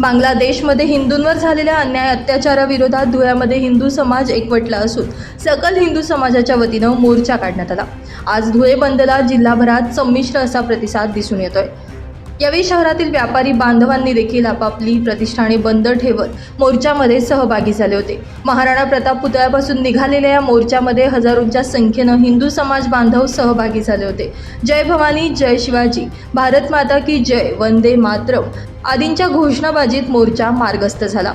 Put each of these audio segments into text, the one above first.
बांगलादेशमध्ये हिंदूंवर झालेल्या अन्याय अत्याचाराविरोधात धुळ्यामध्ये हिंदू समाज एकवटला असून सकल हिंदू समाजाच्या वतीनं मोर्चा काढण्यात आला. आज धुळे बंदला जिल्हाभरात संमिश्र असा प्रतिसाद दिसून येतोय. यावेळी शहरातील व्यापारी बांधवांनी देखील आपापली प्रतिष्ठाने बंद ठेवत मोर्चामध्ये सहभागी झाले होते. महाराणा प्रताप पुतळ्यापासून निघालेल्या या मोर्चामध्ये हजारोंच्या संख्येनं हिंदू समाज बांधव सहभागी झाले होते. जय भवानी जय शिवाजी. भारत माता की जय वंदे मातरम आदींच्या घोषणाबाजीत मोर्चा मार्गस्थ झाला.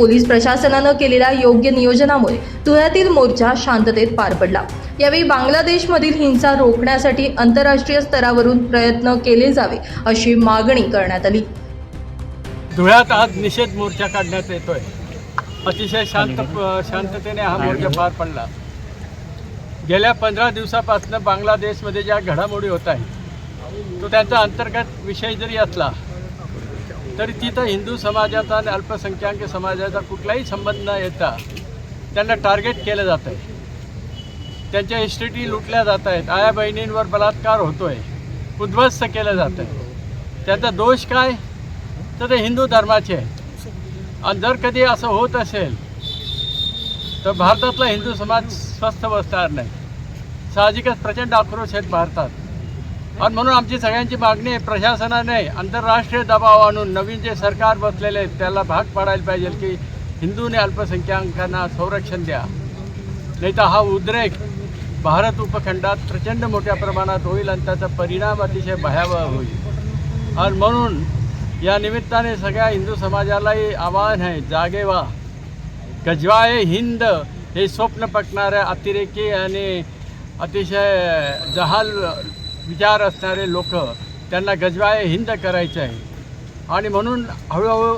पोलीस प्रशासनानं केलेल्या योग्य नियोजनामुळे धुळ्यातील मोर्चा शांततेत पार पडला. यावेळी बांगलादेशमधील हिंसा रोखण्यासाठी आंतरराष्ट्रीय स्तरावरून प्रयत्न केले जावे अशी मागणी करण्यात आली. धुळ्यात आज निषेध मोर्चा काढण्यात येतोय. अतिशय शांत शांततेने हा मोर्चा पार पडला. गेल्या पंधरा दिवसापासून बांगलादेशमध्ये ज्या घडामोडी होत आहेत तो त्यांचा अंतर्गत विषय जरी असला तरी तिथं हिंदू समाजाचा आणि अल्पसंख्याक समाजाचा कुठलाही संबंध न येता त्यांना टार्गेट केलं जात आहे. त्यांच्या इस्टेटी लुटल्या जात आहेत. आया बहिणींवर बलात्कार होतोय. उद्ध्वस्त केलं जात आहे. त्याचा दोष काय? तर ते हिंदू धर्माचे आहे आणि जर कधी असं होत असेल तर भारतातला हिंदू समाज स्वस्थ बसणार नाही. साहजिकच प्रचंड आक्रोश आहेत भारतात. आणि म्हणून आमची सगळ्यांची मागणी आहे प्रशासनाने आंतरराष्ट्रीय दबाव आणून नवीन जे सरकार बसलेले आहेत त्याला भाग पाडायला पाहिजे की हिंदू आणि अल्पसंख्याकांना संरक्षण द्या. नाही तर हा उद्रेक भारत उपखंडात प्रचंड मोठ्या प्रमाणात होईल आणि त्याचा परिणाम अतिशय भयावह होईल. आणि म्हणून या निमित्ताने सगळ्या हिंदू समाजालाही आवाहन आहे जागे व्हा. गजवाए हिंद हे स्वप्न पटणाऱ्या अतिरेकी आणि अतिशय जहाल विचार असणारे लोक त्यांना गजवाय हिंद करायचं आहे. आणि म्हणून हळूहळू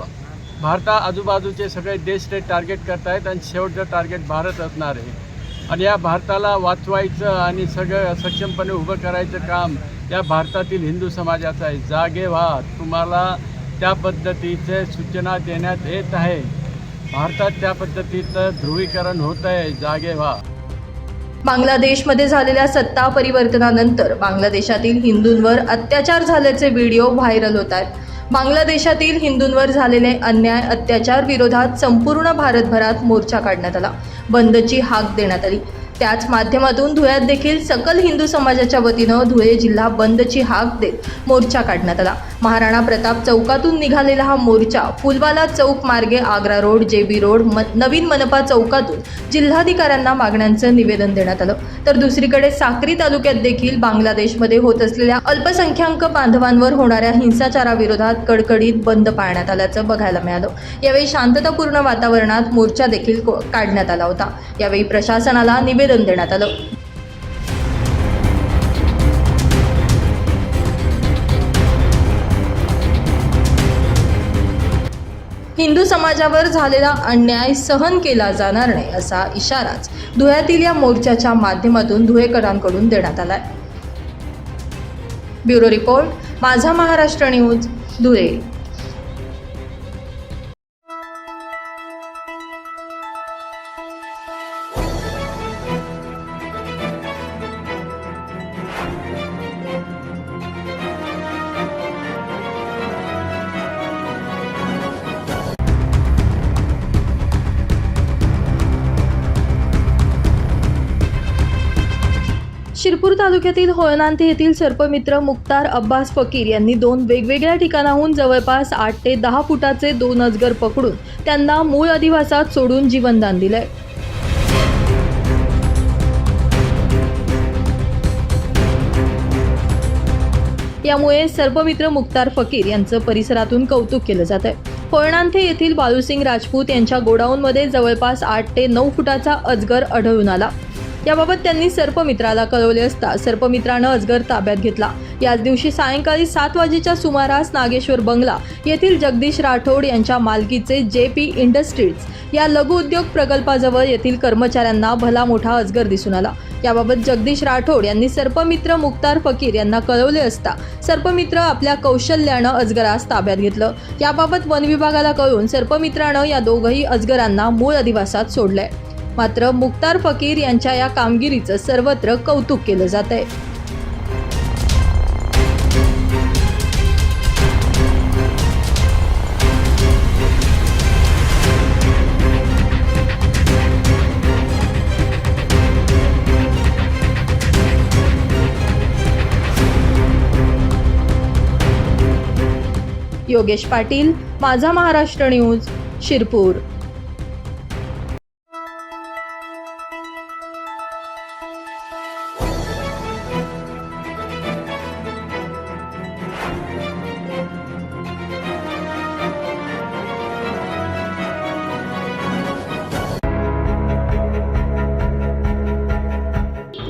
भारता आजूबाजूचे सगळे देश ते टार्गेट करतायत आणि शेवटचं टार्गेट भारत असणार आहे. आणि या भारताला वाचवायचं आणि सगळं सक्षमपणे उभं करायचं काम या भारतातील हिंदू समाजाचं आहे. जागे व्हा. तुम्हाला त्या पद्धतीचे सूचना देण्यात येत आहे. भारतात त्या पद्धतीचं ध्रुवीकरण होत आहे. जागे व्हा. बांगलादेशमध्ये झालेल्या सत्ता परिवर्तनानंतर बांगलादेशातील हिंदूंवर अत्याचार झाल्याचे व्हिडिओ व्हायरल होत आहेत. बांगलादेशातील हिंदूंवर झालेले अन्याय अत्याचार विरोधात संपूर्ण भारतभरात मोर्चा काढण्यात आला. बंदची हाक देण्यात आली. त्याच माध्यमातून धुळ्यात देखील सकल हिंदू समाजाच्या वतीनं धुळे जिल्हा बंदची हाक देत मोर्चा काढण्यात आला. महाराणा प्रताप चौकातून निघालेला हा मोर्चा फुलवाला चौक मार्गे आग्रा रोड जे बी रोड म नवीन मनपा चौकातून जिल्हाधिकाऱ्यांना मागण्यांचं निवेदन देण्यात आलं. तर दुसरीकडे साक्री तालुक्यात देखील बांगलादेशमध्ये होत असलेल्या अल्पसंख्याक बांधवांवर होणाऱ्या हिंसाचाराविरोधात कडकडीत बंद पाळण्यात आल्याचं बघायला मिळालं. यावेळी शांततापूर्ण वातावरणात मोर्चा देखील काढण्यात आला होता. यावेळी प्रशासनाला निवेदन देण्यात आलं. हिंदू समाजावर झालेला अन्याय सहन केला जाणार नाही असा इशाराच धुळ्यातील या मोर्चाच्या माध्यमातून धुळेकरांकडून देण्यात आलाय. Bureau report Majha Maharashtra news Dhule. तालुक्यातील होळनांथे येथील सर्पमित्र मुक्तार अब्बास फकीर यांनी दोन वेगवेगळ्या ठिकाणाहून जवळपास आठ ते दहा फुटाचे दोन अजगर पकडून त्यांना मूळ अधिवासात सोडून जीवनदान दिलंय. यामुळे सर्पमित्र मुक्तार फकीर यांचं परिसरातून कौतुक केलं जात आहे होळणांथे येथील बालूसिंग राजपूत यांच्या गोडाऊनमध्ये जवळपास आठ ते नऊ फुटाचा अजगर आढळून आला. याबाबत त्यांनी सर्पमित्राला कळवले असता सर्पमित्रानं अजगर ताब्यात घेतला. याच दिवशी सायंकाळी सात वाजेच्या सुमारास नागेश्वर बंगला येथील जगदीश राठोड यांच्या मालकीचे जे पी इंडस्ट्रीज या लघुउद्योग प्रकल्पाजवळ येथील कर्मचाऱ्यांना भला मोठा अजगर दिसून आला. याबाबत जगदीश राठोड यांनी सर्पमित्र मुक्तार फकीर यांना कळवले असता सर्पमित्र आपल्या कौशल्यानं अजगरास ताब्यात घेतलं. याबाबत वन विभागाला कळून सर्पमित्रानं या दोघही अजगरांना मूळ अधिवासात सोडलंय. मात्र मुक्तार फकीर यांच्या या कामगिरीचं सर्वत्र कौतुक केलं जात आहे योगेश पाटील माझा महाराष्ट्र न्यूज शिरपूर.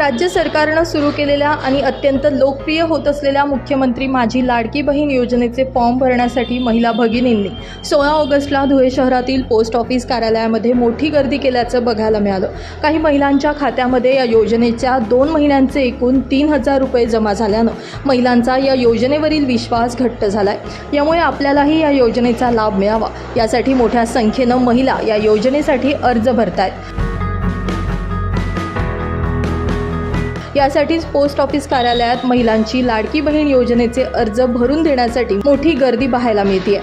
राज्य सरकारनं सुरू केलेल्या आणि अत्यंत लोकप्रिय होत असलेल्या मुख्यमंत्री माझी लाडकी बहीण योजनेचे फॉर्म भरण्यासाठी महिला भगिनींनी सोळा ऑगस्टला धुळे शहरातील पोस्ट ऑफिस कार्यालयामध्ये मोठी गर्दी केल्याचं बघायला मिळालं. काही महिलांच्या खात्यामध्ये या योजनेच्या दोन महिन्यांचे एकूण तीन हजार रुपये जमा झाल्यानं महिलांचा या योजनेवरील विश्वास घट्ट झाला आहे यामुळे आपल्यालाही या योजनेचा लाभ मिळावा. यासाठी मोठ्या संख्येनं महिला या योजनेसाठी अर्ज भरतायत. यासाठीच पोस्ट ऑफिस कार्यालयात महिलांची लाडकी बहीण योजनेचे अर्ज भरून देण्यासाठी मोठी गर्दी पाहायला मिळते या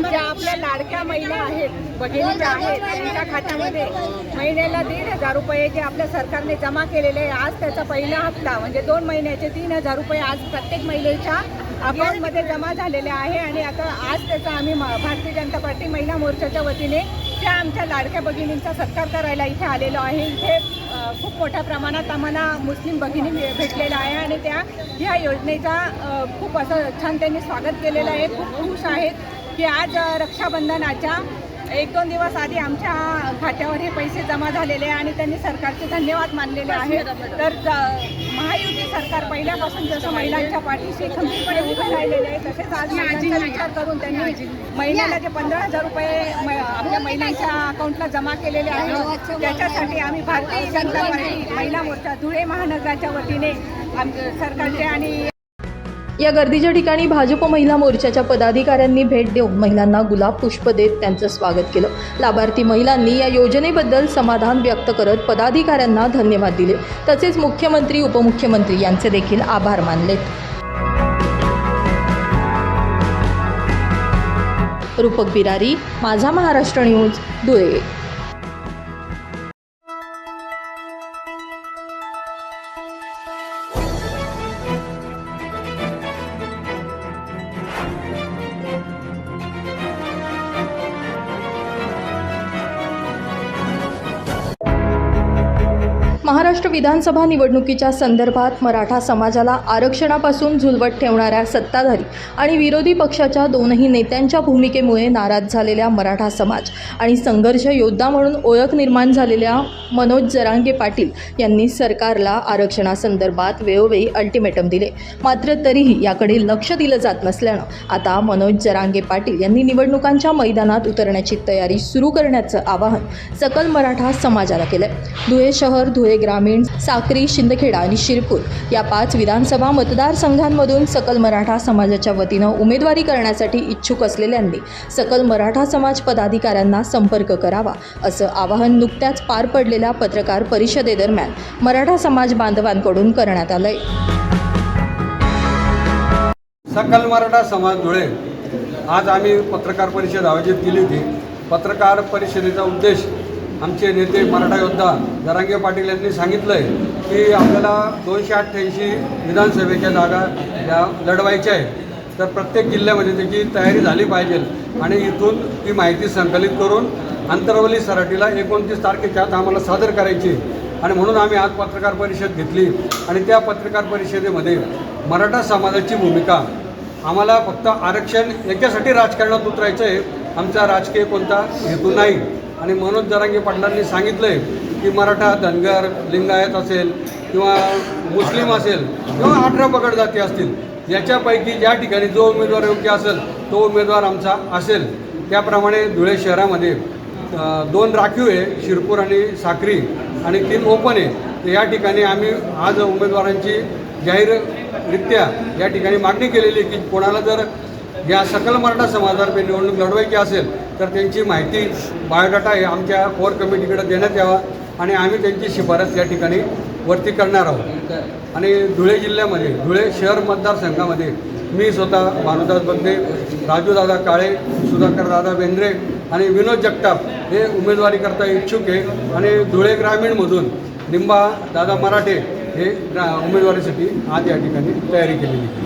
ज्या आपल्या लाडक्या महिला आहेत भगिनी ज्या आहेत त्यांच्या खात्यामध्ये महिन्याला दीड हजार रुपये जे आपल्या सरकारने जमा केलेले आहे आज त्याचा पहिला हप्ता म्हणजे दोन महिन्याचे तीन हजार रुपये आज प्रत्येक महिलेच्या अकाउंटमध्ये जमा झालेले आहे आणि आता आज त्याचा आम्ही भारतीय जनता पार्टी महिला मोर्चाच्या वतीने त्या आमच्या लाडक्या भगिनींचा सत्कार करायला इथे आलेलो आहे. इथे खूप मोठ्या प्रमाणात आम्हाला मुस्लिम भगिनी भे- भेटलेल्या आहे आणि त्या ह्या योजनेचा खूप असं छान त्यांनी स्वागत केलेलं आहे. खूप खुश आहेत की आज रक्षाबंधनाच्या एक दोन दिवस आधी आमच्या खात्यावर हे पैसे जमा झालेले आणि त्यांनी सरकारचे धन्यवाद मानलेले आहेत. तर महायुती सरकार पहिल्यापासून जसं महिलांच्या पाठीशी खंबीरपणे उभे राहिलेले आहे तसेच आज महिलांचा विचार करून त्यांनी महिन्याला जे पंधरा हजार रुपये आपल्या महिलांच्या अकाउंटला जमा केलेले आहेत त्याच्यासाठी आम्ही भारतीय जनता पार्टी महिला मोर्चा धुळे महानगराच्या वतीने आम सरकारचे आणि या गर्दीच्या ठिकाणी भाजप महिला मोर्चाच्या पदाधिकाऱ्यांनी भेट देऊन महिलांना गुलाब पुष्प देत त्यांचं स्वागत केलं. लाभार्थी महिलांनी या योजनेबद्दल समाधान व्यक्त करत पदाधिकाऱ्यांना धन्यवाद दिले. तसेच मुख्यमंत्री उपमुख्यमंत्री यांचे देखील आभार मानले रूपक बिरारी माझा महाराष्ट्र न्यूज धुळे. विधानसभा निवडणुकीच्या संदर्भात मराठा समाजाला आरक्षणापासून झुलवत ठेवणाऱ्या सत्ताधारी आणि विरोधी पक्षाच्या दोनही नेत्यांच्या भूमिकेमुळे नाराज झालेल्या मराठा समाज आणि संघर्ष योद्धा म्हणून ओळख निर्माण झालेल्या मनोज जरांगे पाटील यांनी सरकारला आरक्षणासंदर्भात वेळोवेळी अल्टिमेटम दिले. मात्र तरीही याकडे लक्ष दिलं जात नसल्यानं आता मनोज जरांगे पाटील यांनी निवडणुकांच्या मैदानात उतरण्याची तयारी सुरू करण्याचं आवाहन सकल मराठा समाजाला केलंय. धुळे शहर धुळे ग्रामीण साक्री शिंदखेडा आणि शिरपूर या पाच विधानसभा मतदारसंघांमधून सकल मराठा समाजाच्या वतीनं उमेदवारी करण्यासाठी इच्छुक असलेल्यांनी सकल मराठा समाज पदाधिकाऱ्यांना संपर्क करावा असं आवाहन नुकत्याच पार पडलेल्या पत्रकार परिषदेदरम्यान मराठा समाज बांधवांकडून करण्यात आलंय. सकल मराठा समाज धुळे आज आम्ही पत्रकार परिषद आयोजित केली होती. पत्रकार परिषदेचा उद्देश आमचे नेते मराठा योद्धा जरांगे पाटील यांनी सांगितलं आहे की आपल्याला दोनशे अठ्ठ्याऐंशी विधानसभेच्या जागा या लढवायच्या आहे तर प्रत्येक जिल्ह्यामध्ये त्याची तयारी झाली पाहिजे आणि इथून ती माहिती संकलित करून आंतरवली सराटीला एकोणतीस तारखेच्या आत आम्हाला सादर करायची आहे. आणि म्हणून आम्ही आज पत्रकार परिषद घेतली आणि त्या पत्रकार परिषदेमध्ये मराठा समाजाची भूमिका आम्हाला फक्त आरक्षण याच्यासाठी राजकारणात उतरायचं आहे आमचा राजकीय कोणता हेतू नाही आणि मनोज जरांगे पाटलांनी सांगितलं आहे की मराठा धनगर लिंगायत असेल किंवा मुस्लिम असेल किंवा अठरा पकड जाती असतील याच्यापैकी ज्या ठिकाणी जो उमेदवार योग्य असेल तो उमेदवार आमचा असेल. त्याप्रमाणे धुळे शहरामध्ये दोन राखीव आहे शिरपूर आणि साक्री आणि तीन ओपन आहे. तर या ठिकाणी आम्ही आज उमेदवारांची जाहीररित्या या ठिकाणी मागणी केलेली आहे की कोणाला जर या सकल मराठा समाजातर्फे निवडणूक लढवायची असेल तर त्यांची माहिती बायोडाटा हे आमच्या कोर कमिटीकडे देण्यात यावा आणि आम्ही त्यांची शिफारस या ठिकाणी वरती करणार आहोत. आणि धुळे जिल्ह्यामध्ये धुळे शहर मतदारसंघामध्ये मी स्वतः भानुदास बंदे राजूदादा काळे सुधाकरदादा बेंद्रे आणि विनोद जगताप हे उमेदवारी करता इच्छुक आहे. आणि धुळे ग्रामीणमधून निंबा दादा मराठे हे ग्रा उमेदवारीसाठी आज या ठिकाणी तयारी केलेली आहे.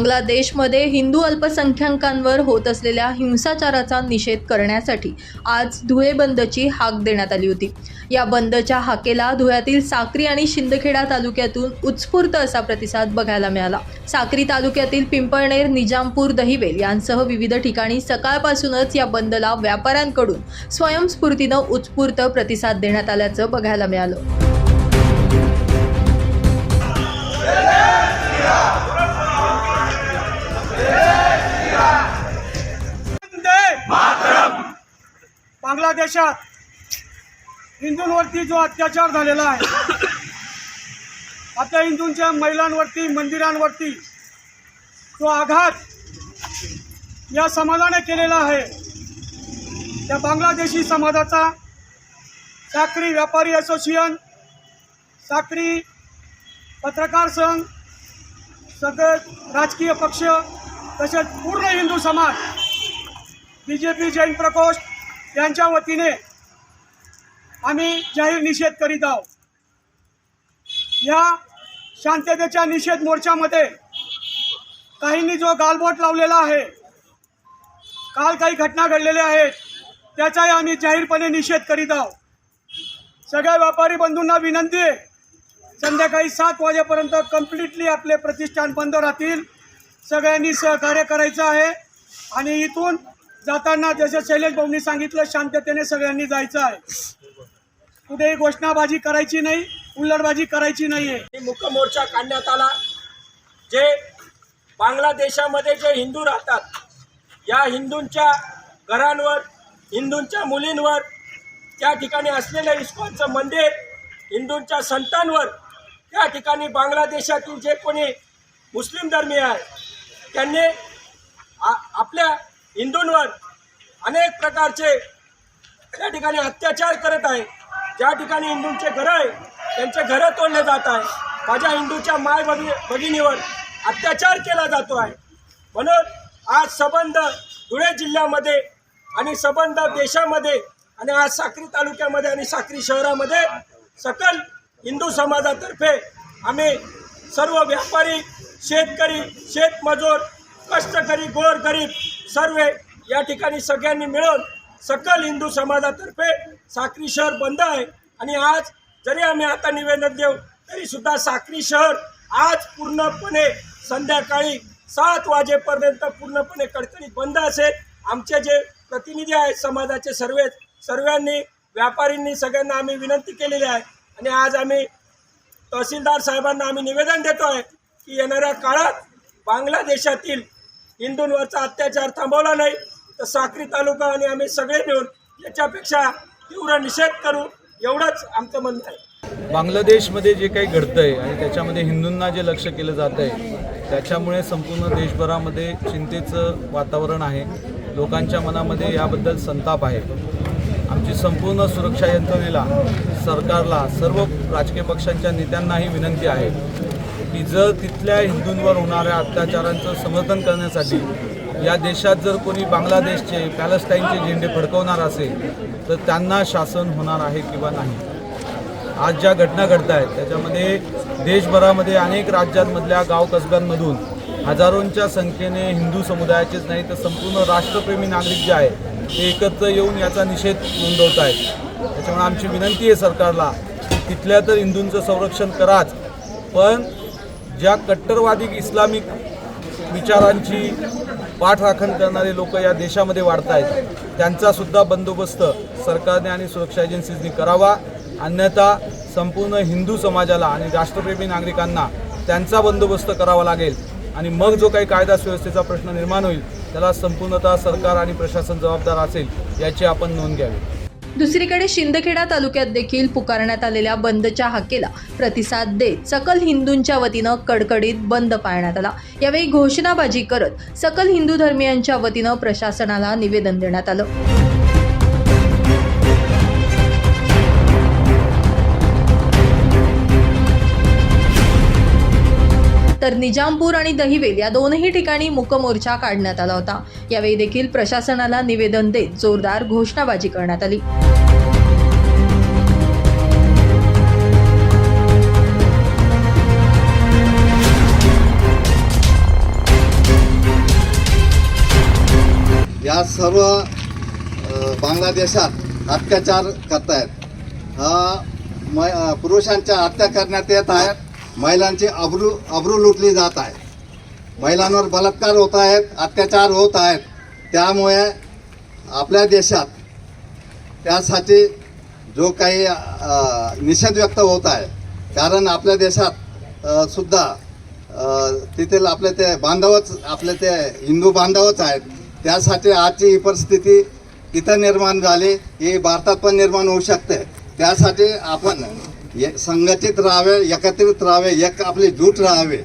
बांगलादेशमध्ये हिंदू अल्पसंख्याकांवर होत असलेल्या हिंसाचाराचा निषेध करण्यासाठी आज धुळे बंदची हाक देण्यात आली होती. या बंदच्या हाकेला धुळ्यातील साक्री आणि शिंदखेडा तालुक्यातून उत्स्फूर्त असा प्रतिसाद बघायला मिळाला. साक्री तालुक्यातील पिंपळनेर निजामपूर दहिवेल यांसह विविध ठिकाणी सकाळपासूनच या बंदला व्यापाऱ्यांकडून स्वयंस्फूर्तीनं उत्स्फूर्त प्रतिसाद देण्यात आल्याचं बघायला मिळालं. बांगलादेशात हिंदूंवरती जो अत्याचार झालेला आहे आता हिंदूंच्या महिलांवरती मंदिरांवरती जो आघात या समाजाने केलेला आहे त्या बांगलादेशी समाजाचा साखरी व्यापारी असोसिएशन साखरी पत्रकार संघ सगळे राजकीय पक्ष तसेच पूर्ण हिंदू समाज बी जे पी जैन प्रकोष्ठ यांच्या वतीने आम्ही जाहीर निषेध करीत आहोत. या शांततेच्या निषेध मोर्चामध्ये काहींनी जो गालबोट लावलेला आहे काल काही घटना घडलेल्या आहेत त्याचाही आम्ही जाहीरपणे निषेध करीत आहोत. सगळ्या व्यापारी बंधूंना विनंती आहे संध्याकाळी सात वाजेपर्यंत कम्प्लिटली आपले प्रतिष्ठान बंद राहतील. सगळ्यांनी सहकार्य करायचं आहे आणि इथून जाताना जसं शैलेश भाऊंनी सांगितलं शांततेने सगळ्यांनी जायचं आहे. कुठेही घोषणाबाजी करायची नाही उल्लडबाजी करायची नाही आहे आणि मोर्चा काढण्यात आला. जे बांगलादेशामध्ये जे हिंदू राहतात या हिंदूंच्या घरांवर हिंदूंच्या मुलींवर त्या ठिकाणी असलेलं इस्कॉनचं मंदिर हिंदूंच्या संतांवर त्या ठिकाणी बांगलादेशातील जे कोणी मुस्लिम धर्मीय आहे त्यांनी आ आपल्या हिंदूंवर अनेक प्रकारचे या ठिकाणी अत्याचार करत आहे. ज्या ठिकाणी हिंदूंचे घरं आहे त्यांचे घरं तोडले जात आहे. माझ्या हिंदूच्या माय भगी भगिनीवर अत्याचार केला जातो आहे. म्हणून आज संबंध धुळे जिल्ह्यामध्ये आणि संबंध देशामध्ये आणि आज साक्री तालुक्यामध्ये आणि साक्री शहरामध्ये सकल हिंदू समाजातर्फे आम्ही सर्व व्यापारी शेतकरी शेतमजूर कष्टकरी गोरगरीब सर्व या ठिकाणी सगळ्यांनी मिळून सकल हिंदू समाजातर्फे साक्री शहर बंद आहे. आणि आज जरी आम्ही आता निवेदन देऊ तरी सुद्धा साक्री शहर आज पूर्णपणे संध्याकाळी सात वाजेपर्यंत पूर्णपणे कडकडीत बंद असेल. आमचे जे प्रतिनिधी आहेत समाजाचे सर्वे सर्वांनी व्यापारींनी सगळ्यांना आम्ही विनंती केलेली आहे. आणि आज आम्ही तहसीलदार साहेबांना आम्ही निवेदन देतो आहे की येणाऱ्या काळात बांगलादेशातील हिंदूंवरचा अत्याचार थांबवला नाही. तर साक्री तालुका आणि आम्ही सगळे मिळून याच्यापेक्षा तीव्र निषेध करू एवढंच आमचं म्हणणं आहे. बांगलादेशमध्ये जे काही घडतं आहे आणि त्याच्यामध्ये हिंदूंना जे लक्ष केलं जात आहे त्याच्यामुळे संपूर्ण देशभरामध्ये चिंतेचं वातावरण आहे. लोकांच्या मनामध्ये याबद्दल संताप आहे. आमची संपूर्ण सुरक्षा यंत्रणेला सरकारला सर्व राजकीय पक्षांच्या नेत्यांनाही विनंती आहे. की जर तिथल्या हिंदूंवर होणाऱ्या अत्याचारांचं समर्थन करण्यासाठी या देशात जर कोणी बांगलादेशचे पॅलेस्टाईनचे झेंडे फडकवणार असेल तर त्यांना शासन होणार आहे किंवा नाही? आज ज्या घटना घडत आहेत त्याच्यामध्ये देशभरामध्ये अनेक राज्यांमधल्या गाव कसब्यांमधून हजारोंच्या संख्येने हिंदू समुदायाचेच नाही तर संपूर्ण राष्ट्रप्रेमी नागरिक जे आहेत ते एकत्र येऊन याचा निषेध नोंदवत आहेत त्याच्यामुळे आमची विनंती आहे सरकारला की तिथल्या तर हिंदूंचं संरक्षण कराच पण ज्या कट्टरवादी इस्लामिक विचारांची पाठराखण करणारे लोक या देशामध्ये वाढत आहेत त्यांचासुद्धा बंदोबस्त सरकारने आणि सुरक्षा एजन्सीजनी करावा. अन्यथा संपूर्ण हिंदू समाजाला आणि राष्ट्रप्रेमी नागरिकांना त्यांचा बंदोबस्त करावा लागेल. आणि मग जो काही कायदा सुव्यवस्थेचा प्रश्न निर्माण होईल त्याला संपूर्णतः सरकार आणि प्रशासन जबाबदार असेल याची आपण नोंद घ्यावी. दुसरीकडे शिंदखेडा तालुक्यात देखील पुकारण्यात आलेल्या बंदच्या हाकेला प्रतिसाद देत सकल हिंदूंच्या वतीनं कडकडीत बंद पाळण्यात आला. यावेळी घोषणाबाजी करत सकल हिंदू धर्मियांच्या वतीनं प्रशासनाला निवेदन देण्यात आलं. तर निजामपूर आणि दहिवेल या दोनही ठिकाणी मुकमोर्चा काढण्यात आला होता. यावेळी देखील प्रशासनाला निवेदन देत जोरदार घोषणाबाजी करण्यात आली. या सर्व बांगलादेशात अत्याचार करतायत. हा पुरुषांच्या हत्या करण्यात येत आहेत. महिलांची अब्रू अब्रू लुटली जात आहे. महिलांवर बलात्कार होत आहेत अत्याचार होत आहेत. त्यामुळे आपल्या देशात त्यासाठी जो काही निषेध व्यक्त होत आहे कारण आपल्या देशात सुद्धा अ, तेथील आपले ते बांधवच आपले ते हिंदू बांधवच आहेत. त्यासाठी आजची ही परिस्थिती इथं निर्माण झाली ही भारतात पण निर्माण होऊ शकते. त्यासाठी आपण ए- संघटित राहावे एकत्रित राहावे एक आपली जूट राहावे.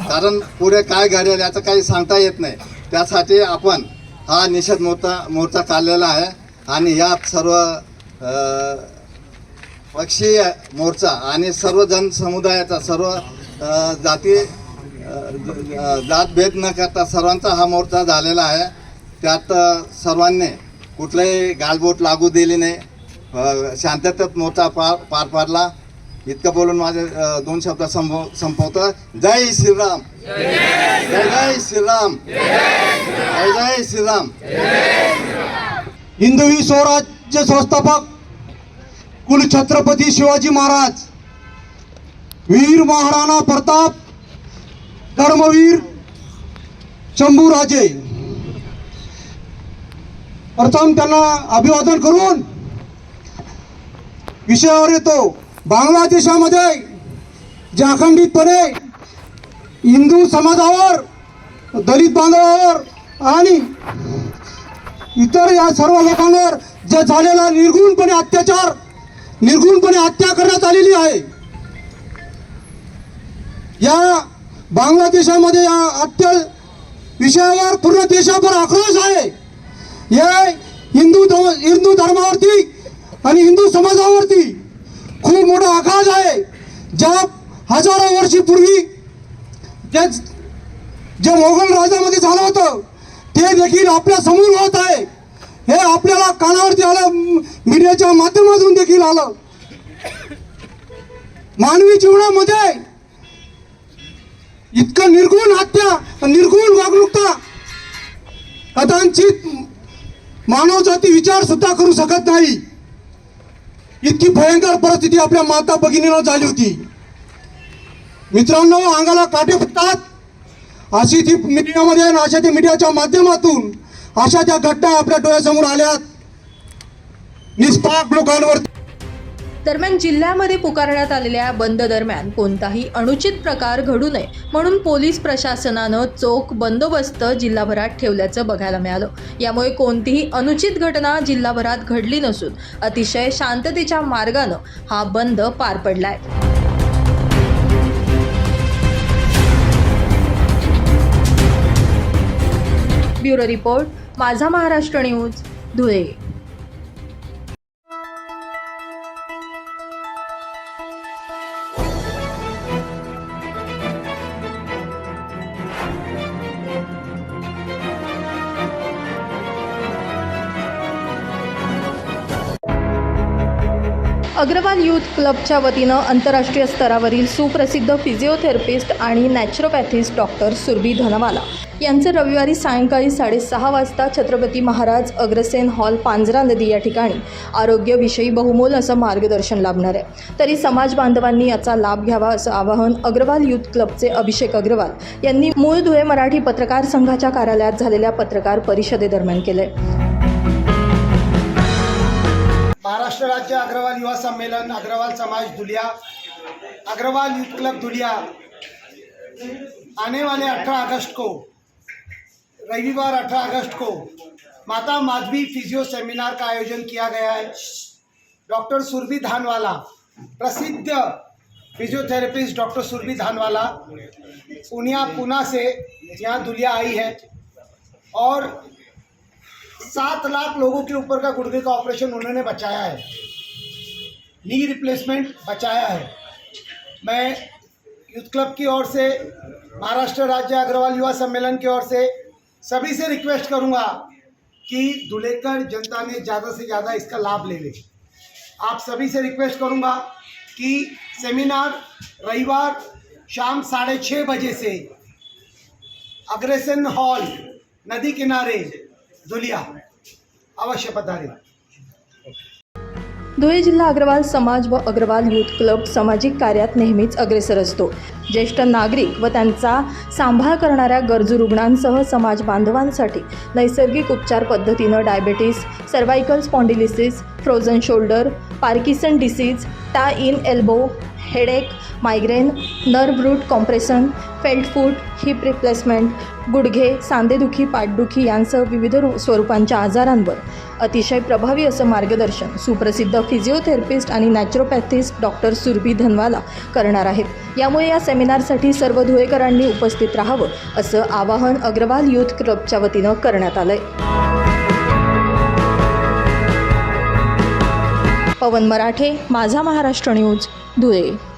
कारण पुढे काय घडेल याचं काही सांगता येत नाही. त्यासाठी आपण हा निषेध मोर्चा मोर्चा काढलेला आहे. आणि यात सर्व पक्षीय मोर्चा आणि सर्व जन समुदायाचा सर्व जाती जातभेद न करता सर्वांचा हा मोर्चा झालेला आहे. त्यात सर्वांनी कुठलंही गालबोट लागू दिली नाही. शांततेत मोर्चा पार पार पाडला. इतकं बोलून माझे दोन शब्द संभव संपवतो जय श्रीराम. जय जय श्रीराम. जय जय श्रीराम. हिंदवी स्वराज्य संस्थापक कुल छत्रपती शिवाजी महाराज. वीर महाराणा प्रताप धर्मवीर शंभूराजे. प्रथम त्यांना अभिवादन करून विषयावर येतो. बांगलादेशामध्ये जे अखंडितपणे हिंदू समाजावर दलित बांधवावर आणि इतर या सर्व लोकांवर जे झालेला निर्गुणपणे अत्याचार निर्गुणपणे हत्या करण्यात आलेली आहे. या बांगलादेशामध्ये या हत्या विषयावर पूर्ण देशाभर आक्रोश आहे. हे हिंदू धर्म हिंदू धर्मावरती आणि हिंदू समाजावरती खूप मोठा आघात आहे. ज्या हजारो वर्षीपूर्वी जे जे मोगल राजामध्ये झालं होतं ते देखील आपल्यासमोर होत आहे. हे आपल्याला कानावरती आलं मीडियाच्या माध्यमातून देखील आलं. मानवी जीवनामध्ये इतकं निर्गुण हत्या निर्गुण वागणुकता कदाचित मानवजाती विचार सुद्धा करू शकत नाही. इतकी भयंकर परिस्थिती आपल्या माता भगिनीला झाली होती. मित्रांनो अंगाला काटे फुटतात. अशी ती मीडियामध्ये आणि अशा त्या मीडियाच्या माध्यमातून अशा त्या घटना आपल्या डोळ्यासमोर आल्यात. निष्पाप लोकांवर दरम्यान जिल्ह्यामध्ये पुकारण्यात आलेल्या बंद दरम्यान कोणताही अनुचित प्रकार घडू नये म्हणून पोलीस प्रशासनानं चोख बंदोबस्त जिल्हाभरात ठेवल्याचं बघायला मिळालं. यामुळे कोणतीही अनुचित घटना जिल्हाभरात घडली नसून अतिशय शांततेच्या मार्गानं हा बंद पार पडलाय. Bureau report Majha Maharashtra news Dhule. Agarwal youth क्लबच्या वतीनं आंतरराष्ट्रीय स्तरावरील सुप्रसिद्ध फिजिओथेरपिस्ट आणि नॅचरोपॅथिस्ट डॉक्टर सुरभी धनवाला यांचं रविवारी सायंकाळी साडेसहा वाजता छत्रपती महाराज अग्रसेन हॉल पांजरा नदी या ठिकाणी आरोग्यविषयी बहुमोल असं मार्गदर्शन लाभणार आहे. तरी समाज बांधवांनी याचा लाभ घ्यावा असं आवाहन अग्रवाल यूथ क्लबचे अभिषेक अग्रवाल यांनी मूळ धुळे मराठी पत्रकार संघाच्या कार्यालयात झालेल्या पत्रकार परिषदेदरम्यान केलं महाराष्ट्र राज्य अग्रवाल युवा सम्मेलन अग्रवाल समाज दुलिया, अग्रवाल यूथ क्लब दुलिया. आने वाले 18 अगस्त को रविवार 18 अगस्त को माता माधवी फिजियो सेमिनार का आयोजन किया गया है. डॉक्टर सुरभि धानवाला, प्रसिद्ध फिजियोथेरेपिस्ट डॉक्टर सुरभि धानवाला, पूनिया, पूना से यहाँ दुलिया आई है. और सात लाख लोगों के ऊपर का गुर्दे का ऑपरेशन उन्होंने बचाया है। नी रिप्लेसमेंट बचाया है। मैं यूथ क्लब की ओर से, महाराष्ट्र राज्य अग्रवाल युवा सम्मेलन की ओर से सभी से रिक्वेस्ट करूँगा कि दुलेकर जनता ने ज़्यादा से ज़्यादा इसका लाभ ले ले। आप सभी से रिक्वेस्ट करूँगा कि सेमिनार रविवार शाम साढ़े छः बजे से अग्रेसन हॉल नदी किनारे दुलिया अवश्य पधारें। धुळे जिल्हा अग्रवाल समाज व अग्रवाल यूथ क्लब सामाजिक कार्यात नेहमीच अग्रेसर असतो. ज्येष्ठ नागरिक व त्यांचा सांभाळ करणाऱ्या गरजू रुग्णांसह समाज बांधवांसाठी नैसर्गिक उपचार पद्धतीनं diabetes cervical spondylosis frozen shoulder Parkinson disease tennis elbow headache migraine nerve root compression felt foot hip replacement गुडघे सांधेदुखी पाठदुखी यांसह विविध स्वरूपांच्या आजारांवर अतिशय प्रभावी असं मार्गदर्शन सुप्रसिद्ध फिजिओथेरपिस्ट आणि नॅचरोपॅथिस्ट डॉक्टर सुरभी धनवाला करणार आहेत. यामुळे या सेमिनारसाठी सर्व धुळेकरांनी उपस्थित राहावं असं आवाहन अग्रवाल यूथ क्लबच्या वतीनं करण्यात आलंय. पवन मराठे माझा महाराष्ट्र न्यूज धुळे.